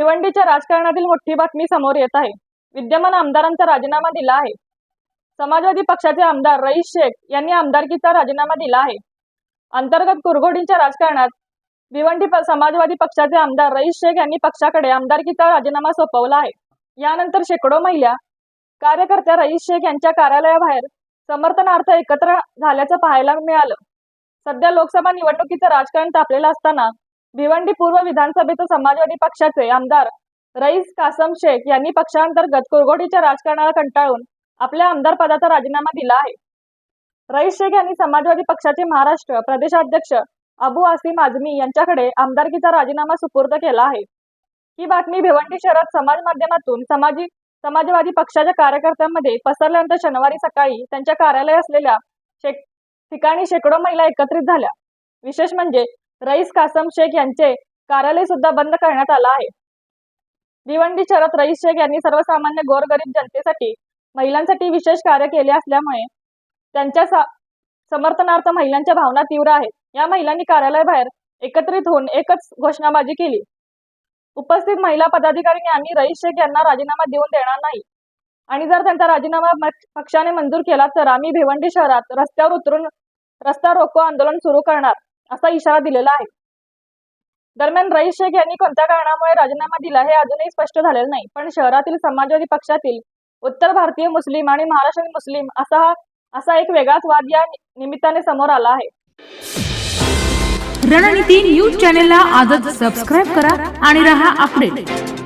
भिवंडीच्या राजकारणातील मोठी बातमी समोर येत आहे. विद्यमान आमदारांचा राजीनामा दिला आहे. समाजवादी पक्षाचे आमदार रईस शेख यांनी आमदारकीचा राजीनामा दिला आहे. अंतर्गत कुरघोडींच्या राजकारणात भिवंडी समाजवादी पक्षाचे आमदार रईस शेख यांनी पक्षाकडे आमदारकीचा राजीनामा सोपवला आहे. यानंतर शेकडो महिला कार्यकर्त्या रईस शेख यांच्या कार्यालयाबाहेर समर्थनार्थ एकत्र झाल्याचं पाहायला मिळालं. सध्या लोकसभा निवडणुकीचं राजकारण तापलेलं असताना भिवंडी पूर्व विधानसभेचे समाजवादी पक्षाचे आमदार रईस कासम शेख यांनी पक्षांतर्गत कुरघोडीच्या राजकारणाला कंटाळून आपल्या आमदार पदाचा राजीनामा दिला आहे. रईस शेख यांनी समाजवादी पक्षाचे महाराष्ट्र प्रदेशाध्यक्ष अबू आसिम आझमी यांच्याकडे आमदारकीचा राजीनामा सुपूर्द केला आहे. ही बातमी भिवंडी शहरात समाज माध्यमातून समाजी समाजवादी पक्षाच्या कार्यकर्त्यांमध्ये पसरल्यानंतर शनिवारी सकाळी त्यांच्या कार्यालय असलेल्या शेक ठिकाणी शेकडो महिला एकत्रित झाल्या. विशेष म्हणजे रईस कासम शेख यांचे कार्यालय सुद्धा बंद करण्यात आलं आहे. भिवंडी शहरात रईस शेख यांनी सर्वसामान्य गोरगरीब जनतेसाठी महिलांसाठी विशेष कार्य केले असल्यामुळे त्यांच्या समर्थनार्थ महिलांच्या भावना तीव्र आहेत. या महिलांनी कार्यालयाबाहेर एकत्रित होऊन एकच घोषणाबाजी केली. उपस्थित महिला पदाधिकाऱ्यांनी आम्ही रईस शेख यांना राजीनामा देऊन देणार नाही. आणि जर त्यांचा राजीनामा पक्षाने मंजूर केला तर आम्ही भिवंडी शहरात रस्त्यावर उतरून रस्ता रोको आंदोलन सुरू करणार. असा इशारा दिलेला आहे. दरम्यान रईस शेख यांनी कोणत्या कारणामुळे राजीनामा दिला हे अजूनही स्पष्ट झालेलं नाही. पण शहरातील समाजवादी पक्षातील उत्तर भारतीय मुस्लिम आणि महाराष्ट्रीयन मुस्लिम असा असा एक वेगळाच वाद या निमित्ताने समोर आला आहे. रणनीती न्यूज चॅनेलला आजच सबस्क्राईब करा आणि रहा अपडेट